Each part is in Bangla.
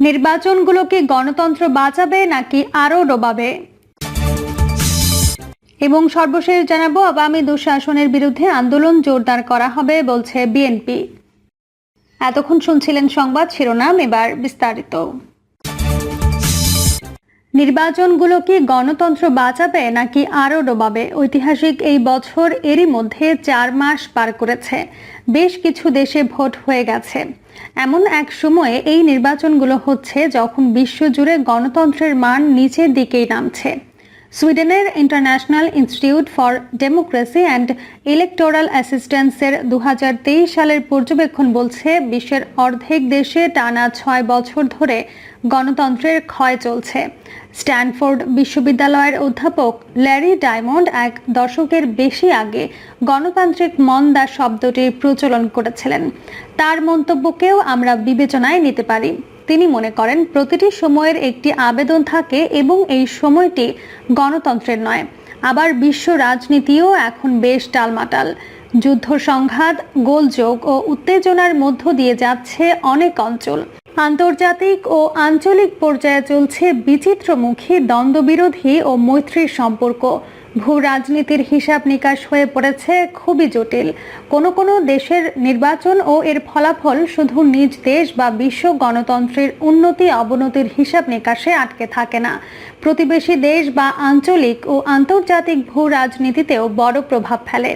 নির্বাচনগুলোকে গণতন্ত্র বাঁচাবে নাকি আরও ডোবাবে? এবং সর্বশেষ জানাব আগামী দুঃশাসনের বিরুদ্ধে আন্দোলন জোরদার করা হবে বলছে বিএনপি। এতক্ষণ শুনছিলেন সংবাদ শিরোনাম, এবার বিস্তারিত। নির্বাচনগুলো কি গণতন্ত্র বাঁচাবে নাকি আরও ডোবাবে? ঐতিহাসিক এই বছর এরই মধ্যে চার মাস পার করেছে। বেশ কিছু দেশে ভোট হয়ে গেছে। এমন এক সময়ে এই নির্বাচনগুলো হচ্ছে যখন বিশ্বজুড়ে গণতন্ত্রের মান নিচের দিকেই নামছে। সুইডেনের International Institute for Democracy and Electoral অ্যাসিস্ট্যান্সের দু সালের পর্যবেক্ষণ বলছে, বিশ্বের অর্ধেক দেশে টানা ছয় বছর ধরে গণতন্ত্রের ক্ষয় চলছে। স্ট্যানফোর্ড বিশ্ববিদ্যালয়ের অধ্যাপক ল্যারি ডায়মন্ড এক দশকের বেশি আগে গণতান্ত্রিক মন্দা শব্দটির প্রচলন করেছিলেন। তার মন্তব্যকেও আমরা বিবেচনায় নিতে পারি। তিনি মনে করেন, প্রতিটি সময়ের একটি আবেদন থাকে এবং এই সময়টি গণতন্ত্রের নয়। আবার বিশ্ব রাজনীতিও এখন বেশ টালমাটাল। যুদ্ধ সংঘাত, গোলযোগ ও উত্তেজনার মধ্য দিয়ে যাচ্ছে অনেক অঞ্চল। আন্তর্জাতিক ও আঞ্চলিক পর্যায়ে চলছে বিচিত্রমুখী দ্বন্দ্ববিরোধী ও মৈত্রীর সম্পর্ক। ভূ রাজনীতির হিসাব নিকাশ হয়ে পড়েছে, খুবই জটিল। কোনো কোনো দেশের নির্বাচন ও এর ফলাফল শুধু নিজ দেশ বা বিশ্ব গণতন্ত্রের উন্নতি অবনতির হিসাব নিকাশে আটকে থাকে না। প্রতিবেশী দেশ বা আঞ্চলিক ও আন্তর্জাতিক ভূ রাজনীতিতেও বড় প্রভাব ফেলে।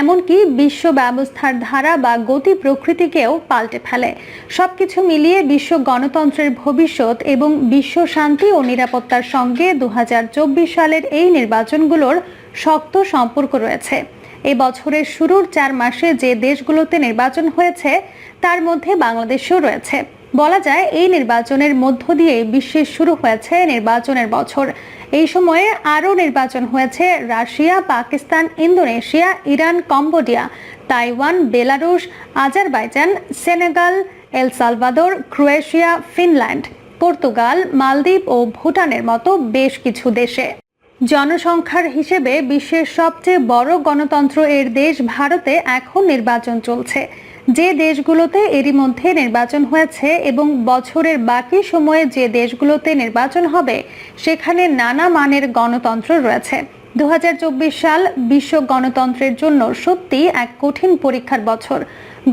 এমনকি বিশ্ব ব্যবস্থার ধারা বা গতি প্রকৃতিকেও পাল্টে ফেলে। সবকিছু মিলিয়ে বিশ্ব গণতন্ত্রের ভবিষ্যৎ এবং বিশ্ব শান্তি ও নিরাপত্তার সঙ্গে দু হাজার চব্বিশ সালের এই নির্বাচনগুলোর শক্ত সম্পর্ক রয়েছে। এই বছরের শুরুর চার মাসে যে দেশগুলোতে নির্বাচন হয়েছে, তার মধ্যে বাংলাদেশও রয়েছে। বলা যায়, এই নির্বাচনের মধ্য দিয়ে বিশ্বের শুরু হয়েছে নির্বাচনের বছর। এই সময়ে আরও নির্বাচন হয়েছে Russia, Pakistan, Indonesia, Iran, Cambodia, Taiwan, Belarus, Azerbaijan, Senegal, El Salvador, Croatia, Finland, Portugal, মালদ্বীপ ও ভুটানের মতো বেশ কিছু দেশে। জনসংখ্যার হিসেবে বিশ্বের সবচেয়ে বড় গণতন্ত্র এর দেশ ভারতে এখন নির্বাচন চলছে। যে দেশগুলোতে এরই মধ্যে নির্বাচন হয়েছে এবং বছরের বাকি সময়ে যে দেশগুলোতে নির্বাচন হবে, সেখানে নানা মানের গণতন্ত্র রয়েছে। দু হাজার চব্বিশ সাল বিশ্ব গণতন্ত্রের জন্য সত্যি এক কঠিন পরীক্ষার বছর।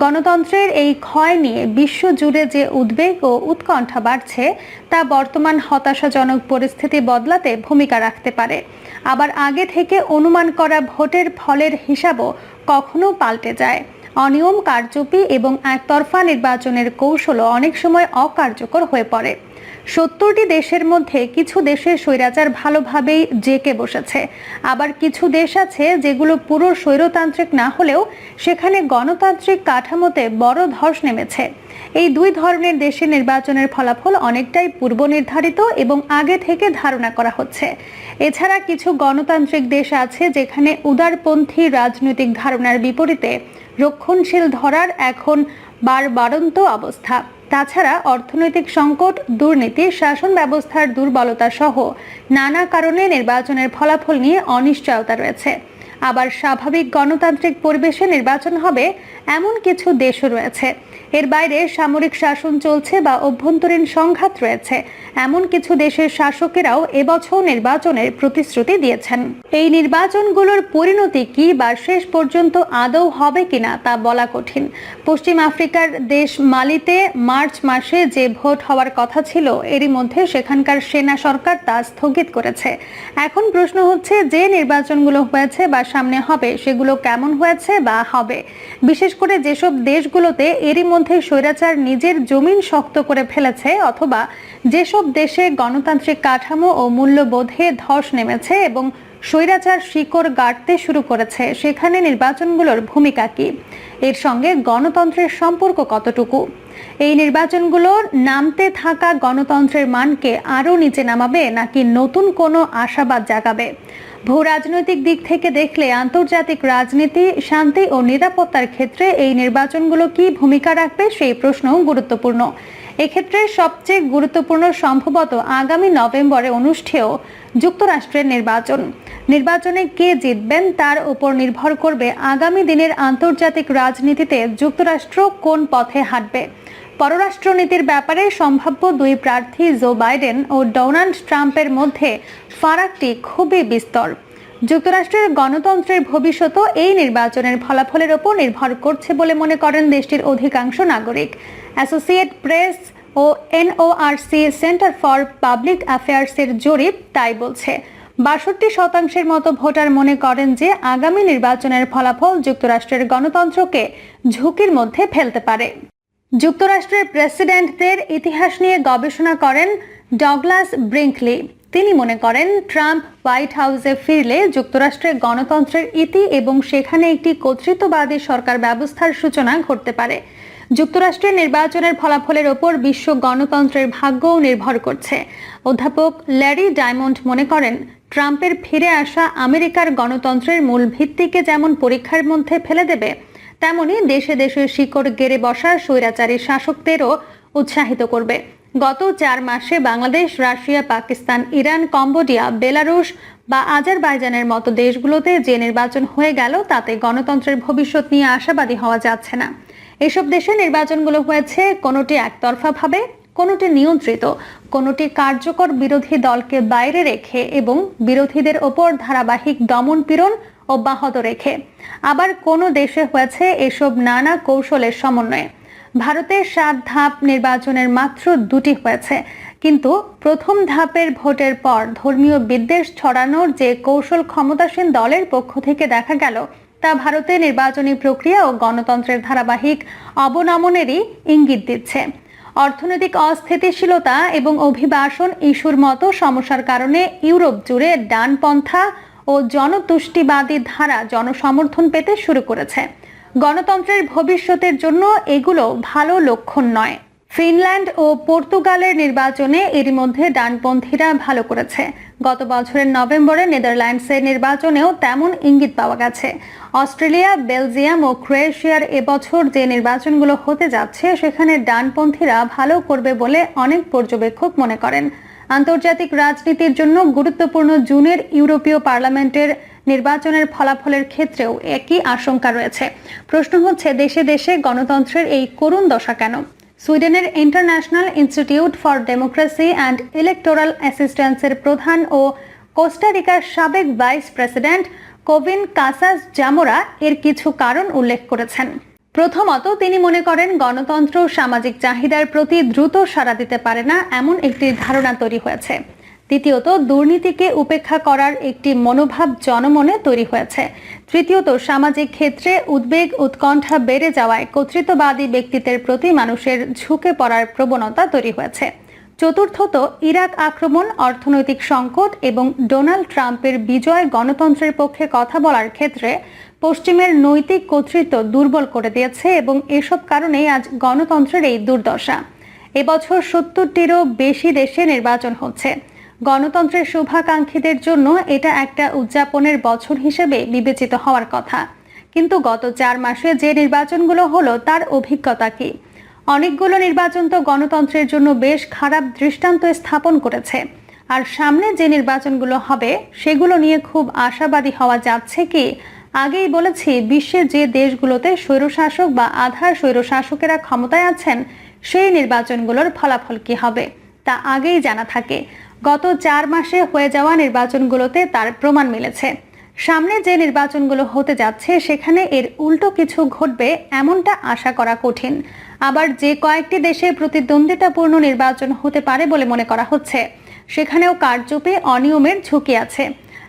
গণতন্ত্রের এই ক্ষয় নিয়ে বিশ্ব জুড়ে যে উদ্বেগ ও উৎকণ্ঠা বাড়ছে, তা বর্তমান হতাশাজনক পরিস্থিতি বদলাতে ভূমিকা রাখতে পারে। আবার আগে থেকে অনুমান করা ভোটের ফলের হিসাবও কখনো পাল্টে যায়। অনিয়ম, কারচুপি এবং একতরফা নির্বাচনের কৌশলও অনেক সময় অকার্যকর হয়ে পড়ে। সত্তরটি দেশের মধ্যে কিছু দেশের স্বৈরাচার ভালোভাবেই জেকে বসেছে। আবার কিছু দেশ আছে যেগুলো পুরো স্বৈরতান্ত্রিক না হলেও সেখানে গণতান্ত্রিক কাঠামোতে বড় ধস নেমেছে। এই দুই ধরনের দেশে নির্বাচনের ফলাফল অনেকটাই পূর্ব নির্ধারিত এবং আগে থেকে ধারণা করা হচ্ছে। এছাড়া কিছু গণতান্ত্রিক দেশ আছে যেখানে উদারপন্থী রাজনৈতিক ধারণার বিপরীতে রক্ষণশীল ধরার এখন বারবারন্ত অবস্থা। তাছাড়া অর্থনৈতিক সংকট, দুর্নীতি, শাসন ব্যবস্থার দুর্বলতা সহ নানা কারণে নির্বাচনের ফলাফল নিয়ে অনিশ্চয়তা রয়েছে। আবার স্বাভাবিক গণতান্ত্রিক পরিবেশে নির্বাচন হবে, এমন কিছু দেশও রয়েছে। এর বাইরে সামরিক শাসন চলছে বা অভ্যন্তরীণ সংঘাত রয়েছে, এমন কিছু দেশের শাসকেরাও এবছর নির্বাচনের প্রতিশ্রুতি দিয়েছেন। এই নির্বাচনগুলোর পরিণতি কি বা শেষ পর্যন্ত আদৌ হবে কিনা তা বলা কঠিন। পশ্চিম আফ্রিকার দেশ মালিতে মার্চ মাসে যে ভোট হওয়ার কথা ছিল, এরই মধ্যে সেখানকার সেনা সরকার তা স্থগিত করেছে। এখন প্রশ্ন হচ্ছে, যে নির্বাচনগুলো হয়েছে বা সামনে হবে, সেগুলো কেমন হয়েছে বা হবে? বিশেষ করে যেসব দেশগুলোতে এরই মধ্যে স্বৈরাচার নিজের জমিন শক্ত করে ফেলেছে অথবা যেসব দেশে গণতান্ত্রিক কাঠামো ও মূল্যবোধে ধস নেমেছে এবং স্বৈরাচার শিকড় গাড়তে শুরু করেছে, সেখানে নির্বাচনগুলোর ভূমিকা কি? এর সঙ্গে গণতন্ত্রের সম্পর্ক কতটুকু? এই নির্বাচনগুলো নামতে থাকা গণতন্ত্রের মানকে আরও নিচে নামাবে নাকি নতুন কোনো আশাবাদ জাগাবে? ভূ রাজনৈতিক দিক থেকে দেখলে আন্তর্জাতিক রাজনীতি, শান্তি ও নিরাপত্তার ক্ষেত্রে এই নির্বাচনগুলো কি ভূমিকা রাখবে সেই প্রশ্নও গুরুত্বপূর্ণ। এক্ষেত্রে সবচেয়ে গুরুত্বপূর্ণ সম্ভবত আগামী নভেম্বরে অনুষ্ঠেয় যুক্তরাষ্ট্রের নির্বাচন। নির্বাচনে কে জিতবেন তার উপর নির্ভর করবে আগামী দিনের আন্তর্জাতিক রাজনীতিতে যুক্তরাষ্ট্র কোন পথে হাঁটবে। পররাষ্ট্রনীতির ব্যাপারে সম্ভাব্য দুই প্রার্থী জো বাইডেন ও ডোনাল্ড ট্রাম্পের মধ্যে ফারাকটি খুবই বিস্তর। যুক্তরাষ্ট্রের গণতন্ত্রের ভবিষ্যৎ এই নির্বাচনের ফলাফলের ওপর নির্ভর করছে বলে মনে করেন দেশটির অধিকাংশ নাগরিক। অ্যাসোসিয়েট প্রেস ও এনওআরসি সেন্টার ফর পাবলিক অ্যাফেয়ার্সের জরিপ তাই বলছে। বাষট্টি শতাংশের মতো ভোটার মনে করেন যে আগামী নির্বাচনের ফলাফল যুক্তরাষ্ট্রের গণতন্ত্রকে ঝুঁকির মধ্যে ফেলতে পারে। যুক্তরাষ্ট্রের প্রেসিডেন্টদের ইতিহাস নিয়ে গবেষণা করেন ডগলাস ব্রিঙ্কলি তিনি মনে করেন, ট্রাম্প হোয়াইট হাউসে ফিরলে যুক্তরাষ্ট্রের গণতন্ত্রের ইতি এবং সেখানে একটি কর্তৃত্ববাদী সরকার ব্যবস্থার সূচনা ঘটতে পারে। যুক্তরাষ্ট্রের নির্বাচনের ফলাফলের ওপর বিশ্ব গণতন্ত্রের ভাগ্যও নির্ভর করছে। অধ্যাপক ল্যারি ডায়মন্ড মনে করেন, ট্রাম্পের ফিরে আসা আমেরিকার গণতন্ত্রের মূল ভিত্তিকে যেমন পরীক্ষার মধ্যে ফেলে দেবে তেমনি দেশে দেশে শিকড় গেড়ে বসা স্বৈরাচারী শাসকদেরও উৎসাহিত করবে। গত চার মাসে Bangladesh, Russia, Pakistan, Iran, Cambodia, Belarus বা আজারবাইজানের মতো দেশগুলোতে যে নির্বাচন হয়ে গেল, তাতে গণতন্ত্রের ভবিষ্যৎ নিয়ে আশাবাদী হওয়া যাচ্ছে না। এসব দেশে নির্বাচনগুলো হয়েছে, কোনোটি একতরফাভাবে, কোনোটি নিয়ন্ত্রিত, কোনোটি কার্যকর বিরোধী দলকে বাইরে রেখে এবং বিরোধীদের ওপর ধারাবাহিক দমন পীড়ন অব্যাহত রেখে। আবার কোনো দেশে হয়েছে এসব নানা কৌশলের সমন্বয়ে। ভারতের সাত ধাপ নির্বাচনের মাত্র দুটি হয়েছে। কিন্তু প্রথম ধাপের ভোটের পর ধর্মীয় বিদ্বেষ ছড়ানোর যে কৌশল ক্ষমতাসীন দলের পক্ষ থেকে দেখা গেল, তা ভারতে নির্বাচনী প্রক্রিয়া ও গণতন্ত্রের ধারাবাহিক অবনমনেরই ইঙ্গিত দিচ্ছে। অর্থনৈতিক অস্থিতিশীলতা এবং অভিবাসন ইস্যুর মতো সমস্যার কারণে ইউরোপ জুড়ে ডানপন্থা ও জনতুষ্টিবাদী ধারা জনসমর্থন পেতে শুরু করেছে। গণতন্ত্রের ভবিষ্যতের জন্য এগুলো ভালো লক্ষণ নয়। ফিনল্যান্ড ও পর্তুগালের নির্বাচনে এরই মধ্যে ডানপন্থীরা ভালো করেছে। গত বছরের নভেম্বরে নেদারল্যান্ডসের নির্বাচনেও তেমন ইঙ্গিত পাওয়া গেছে। অস্ট্রেলিয়া, বেলজিয়াম ও ক্রোয়েশিয়ার এবছর যে নির্বাচনগুলো হতে যাচ্ছে, সেখানে ডানপন্থীরা ভালো করবে বলে অনেক পর্যবেক্ষক মনে করেন। আন্তর্জাতিক রাজনীতির জন্য গুরুত্বপূর্ণ জুনের ইউরোপীয় পার্লামেন্টের নির্বাচনের ফলাফলের ক্ষেত্রেও একই আশঙ্কা রয়েছে। প্রশ্ন হচ্ছে, দেশে দেশে গণতন্ত্রের এই করুণ দশা কেন? সুইডেনের International Institute for Democracy and Electoral অ্যাসিস্ট্যান্সের প্রধান ও কোস্টারিকার সাবেক vice president Kevin Casas Zamora এর কিছু কারণ উল্লেখ করেছেন। প্রথমত তিনি মনে করেন গণতন্ত্র সামাজিক চাহিদার প্রতি দ্রুত সাড়া দিতে পারে না, এমন একটি ধারণা তৈরি হয়েছে। দ্বিতীয়ত, দুর্নীতিকে উপেক্ষা করার একটি মনোভাব জনমনে তৈরি হয়েছে। তৃতীয়ত, সামাজিক ক্ষেত্রে উদ্বেগ, উৎকণ্ঠা বেড়ে যাওয়ায় কর্তৃত্ববাদী ব্যক্তিত্বের প্রতি মানুষের ঝুঁকে পড়ার প্রবণতা তৈরি হয়েছে। চতুর্থত, ইরাক আক্রমণ, অর্থনৈতিক সংকট এবং ডোনাল্ড ট্রাম্পের বিজয় গণতন্ত্রের পক্ষে কথা বলার ক্ষেত্রে পশ্চিমের নৈতিক কর্তৃত্ব দুর্বল করে দিয়েছে এবং এসব কারণেই আজ গণতন্ত্রের এই দুর্দশা। এবছর সত্তরটিরও বেশি দেশে নির্বাচন হচ্ছে। গণতন্ত্রের শুভাকাঙ্ক্ষীদের জন্য এটা একটা উদযাপনের বছর হিসেবে বিবেচিত হওয়ার কথা। কিন্তু গত চার মাসে যে নির্বাচনগুলো হলো, তার অভিজ্ঞতা কি? অনেকগুলো নির্বাচন তো গণতন্ত্রের জন্য বেশ খারাপ দৃষ্টান্ত স্থাপন করেছে। আর সামনে যে নির্বাচনগুলো হবে, সেগুলো নিয়ে খুব আশাবাদী হওয়া যাচ্ছে কি? আগেই বলেছি, বিশ্বের যে দেশগুলোতে স্বৈরশাসক বা আধার স্বৈরশাসকেরা ক্ষমতায় আছেন, সেই নির্বাচনগুলোর ফলাফল কি হবে, তা আগেই জানা থাকে। গত চার মাসে হয়ে যাওয়া নির্বাচনগুলোতে তার প্রমাণ মিলেছে। সামনে যে নির্বাচনগুলো হতে যাচ্ছে, সেখানে এর উল্টো কিছু ঘটবে এমনটা আশা করা কঠিন। আবার যে কয়েকটি দেশে প্রতিদ্বন্দ্বিতাপূর্ণ নির্বাচন হতে পারে বলে মনে করা হচ্ছে, সেখানেও কারচুপি অনিয়মের ঝুঁকি আছে।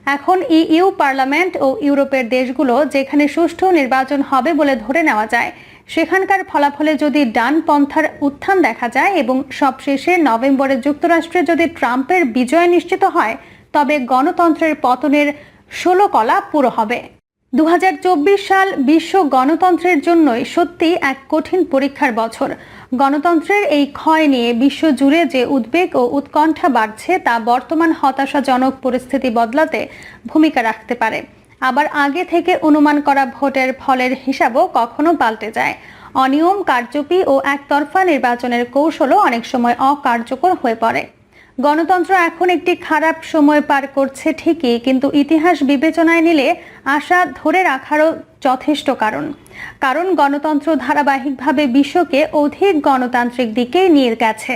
এখন ইইউ পার্লামেন্ট ও ইউরোপের দেশগুলো যেখানে সুষ্ঠু নির্বাচন হবে বলে ধরে নেওয়া যায়, সেখানকার ফলাফলে যদি ডান পন্থার উত্থান দেখা যায় এবং সবশেষে নভেম্বরে যুক্তরাষ্ট্রে যদি ট্রাম্পের বিজয় নিশ্চিত হয়, তবে গণতন্ত্রের পতনের ষোলো কলা পুরো হবে। দু হাজার চব্বিশ সাল বিশ্ব গণতন্ত্রের জন্যই সত্যি এক কঠিন পরীক্ষার বছর। গণতন্ত্রের এই ক্ষয় নিয়ে বিশ্ব জুড়ে যে উদ্বেগ ও উৎকণ্ঠা বাড়ছে, তা বর্তমান হতাশাজনক পরিস্থিতি বদলাতে ভূমিকা রাখতে পারে। আবার আগে থেকে অনুমান করা ভোটের ফলের হিসাবও কখনো পাল্টে যায়। অনিয়ম, কারচুপি ও একতরফা নির্বাচনের কৌশলও অনেক সময় অকার্যকর হয়ে পড়ে। গণতন্ত্র এখন একটি খারাপ সময় পার করছে ঠিকই, কিন্তু ইতিহাস বিবেচনায় নিলে আশা ধরে রাখারও যথেষ্ট কারণ। কারণ গণতন্ত্র ধারাবাহিকভাবে বিশ্বকে অধিক গণতান্ত্রিক দিকে নিয়ে গেছে।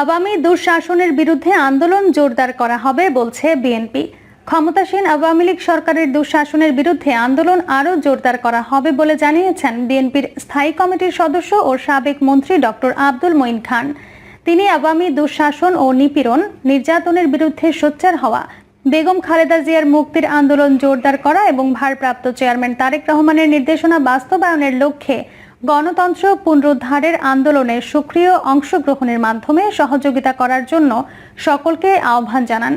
আওয়ামী দুঃশাসনের বিরুদ্ধে আন্দোলন জোরদার করা হবে বলছে বিএনপি। ক্ষমতাসীন আওয়ামী লীগ সরকারের দুঃশাসনের বিরুদ্ধে আন্দোলন আরও জোরদার করা হবে বলে জানিয়েছেন বিএনপির স্থায়ী কমিটির সদস্য ও সাবেক মন্ত্রী ডক্টর আব্দুল মঈন খান। তিনি আগামী দুঃশাসন ও নিপীড়ন, নির্যাতনের বিরুদ্ধে সোচ্চার হওয়া, বেগম খালেদা জিয়ার মুক্তির আন্দোলন জোরদার করা এবং ভারপ্রাপ্ত চেয়ারম্যান তারেক রহমানের নির্দেশনা বাস্তবায়নের লক্ষ্যে গণতন্ত্র পুনরুদ্ধারের আন্দোলনে সক্রিয় অংশগ্রহণের মাধ্যমে সহযোগিতা করার জন্য সকলকে আহ্বান জানান।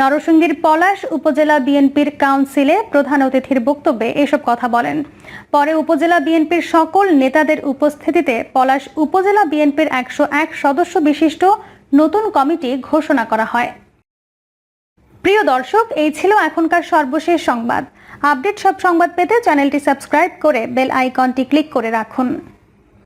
নরসিংদীর পলাশ উপজেলা বিএনপির কাউন্সিলে প্রধান অতিথির বক্তব্যে এসব কথা বলেন। পরে উপজেলা বিএনপির সকল নেতাদের উপস্থিতিতে পলাশ উপজেলা বিএনপির একশো এক সদস্য বিশিষ্ট নতুন কমিটি ঘোষণা করা হয়। প্রিয় দর্শক, এই ছিল এখনকার সর্বশেষ সংবাদ। আপডেট সব সংবাদ পেতে চ্যানেলটি সাবস্ক্রাইব করে বেল আইকনটি ক্লিক করে রাখুন।